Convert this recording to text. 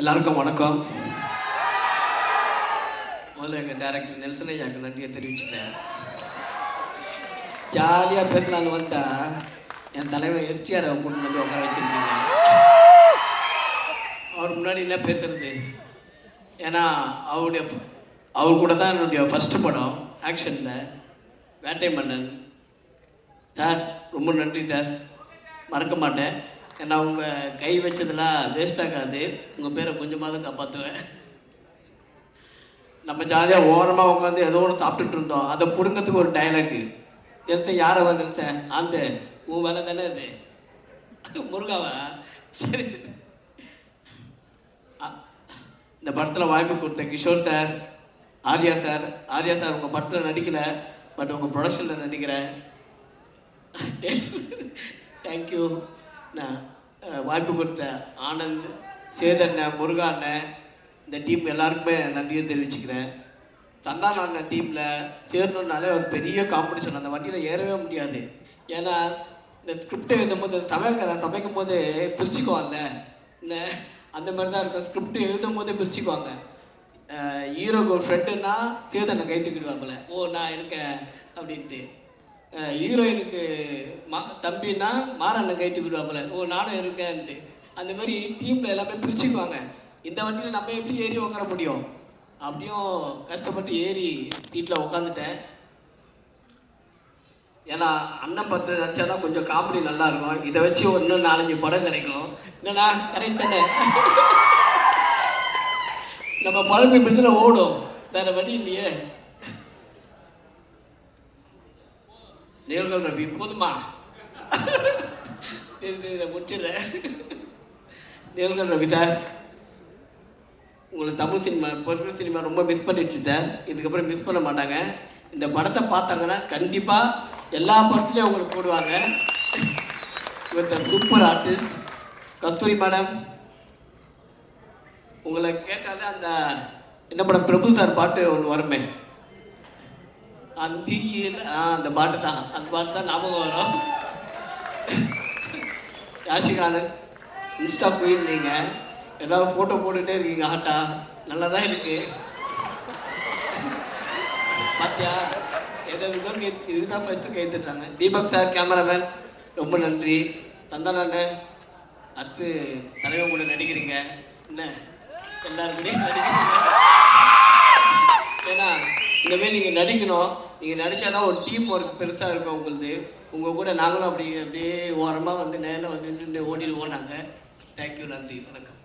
எல்லாருக்கும் வணக்கம். முதல்ல எங்கள் டேரக்டர் நெல்சன் எனக்கு நன்றியை தெரிவிச்சுக்கிறேன். ஜாலியாக பேசலான்னு வந்தா என் தலைவர் எஸ்டிஆர் கூட வந்து உட்கார வச்சிருக்கீங்க. அவர் முன்னாடி என்ன பேசுறது? ஏன்னா அவருடைய அவர் கூட தான் என்னுடைய ஃபஸ்ட்டு படம் ஆக்ஷனில் வேட்டை மன்னன் சார் ரொம்ப நன்றி சார். மறக்க மாட்டேன். ஏன்னா உங்கள் கை வச்சதெல்லாம் வேஸ்ட் ஆகாது. உங்கள் பேரை கொஞ்சமாவது காப்பாற்றுவேன் நம்ம ஜாலியாக ஓரமாக உட்காந்து ஏதோ ஒன்று சாப்பிட்டுட்டு இருந்தோம். அதை பிடுங்கிறதுக்கு ஒரு டைலாக்கு எடுத்து யாரை வந்து சார் ஆண்டு உன் வேலை தானே அது? முருகாவா? சரி இந்த படத்தில் வாய்ப்பு கொடுத்த Kishore sir Arya sir. Arya sir உங்கள் படத்தில் நடிக்கலை பட் உங்கள் ப்ரொடக்ஷனில் நடிக்கிறேன். தேங்க்யூ வாய்ப்பு கொடுத்த ஆனந்த் சேதண்ணன் முருகா அண்ணன் இந்த டீம் எல்லாருக்குமே நன்றியை தெரிவிச்சுக்கிறேன். சந்தான அண்ணன் டீமில் சேரணுன்னாலே ஒரு பெரிய காம்படிஷன் அந்த வண்டியில் ஏறவே முடியாது. ஏன்னா இந்த ஸ்கிரிப்ட் எழுதும் போது சமையல்காரன் சமைக்கும் போது பிரிச்சுக்குவாங்கல்ல என்ன அந்த மாதிரி தான் இருக்கும். ஸ்கிரிப்ட் எழுதும் போதே பிரிச்சுக்குவாங்க ஹீரோக்கு ஒரு ஃப்ரெண்டுன்னா சேதனை கை தூக்கிடுவாப்புல. ஓ நான் இருக்கேன் அப்படின்ட்டு. ஹீரோயினுக்கு மா தம்பின்னா மாறண்ணன் கைத்து தூக்கிடுவாப்புல ஓ நானும் இருக்கேன்ட்டு. அந்த மாதிரி டீமில் எல்லாமே பிரிச்சுக்குவாங்க. இந்த வண்டியில் நம்ம எப்படி ஏறி உட்கார முடியும்? அப்படியும் கஷ்டப்பட்டு ஏறி சீட்டில் உட்காந்துட்டேன் ஏன்னா அண்ணன் பத்திரம் நினச்சா தான் கொஞ்சம் காமெடி நல்லா இருக்கும். இதை வச்சு இன்னும் நாலஞ்சு படம் கிடைக்கும். என்னண்ணா கரெக்ட் தானே? நம்ம பழமை பிடித்துல ஓடும். வேற வழி இல்லையே. நேர்கள் ரவி போதுமா? சரி சரி நான் முடிச்சிடுறேன். நேர்கள் ரவி சார் உங்களை தமிழ் சினிமா பொருள் சினிமா ரொம்ப மிஸ் பண்ணிடுச்சு சார் இதுக்கப்புறம் மிஸ் பண்ண மாட்டாங்க. இந்த படத்தை பார்த்தாங்கன்னா கண்டிப்பாக எல்லா படத்துலையும் உங்களுக்கு போடுவாங்க. With super artist Kasthuri madam உங்களை கேட்டாலே அந்த என்ன படம் பிரபு சார் பாட்டு ஒன்று வருமே. அந்த அந்த பாட்டு தான் அந்த பாட்டு தான் ஞாபகம் வரும். யாஷிகானன் இன்ஸ்டா போயிருந்தீங்க ஏதாவது ஃபோட்டோ போட்டுகிட்டே இருக்கீங்க ஹாட்டா நல்லா தான் இருக்கு. பாத்தியா? எதாவது கே இதுதான் ஃபஸ்ட்டு கேட்டுட்டாங்க. தீபக் சார் கேமராமேன் ரொம்ப நன்றி. தந்தானே அடுத்து தலைவன் கூட நடிக்கிறீங்க. என்ன? எல்லாருமே நடிக்கிறீங்க? ஏன்னா இந்தமாரி நீங்கள் நடிக்கணும். நீங்கள் நடிச்சாதான் ஒரு டீம் ஒர்க் பெருசாக இருக்கும் உங்களுது. உங்கள் கூட நாங்களும் அப்படி அப்படியே ஓரமாக வந்து நேரில் வந்து நின்று ஓடிடுவோம் நாங்கள் தேங்க்யூ நன்றி வணக்கம்.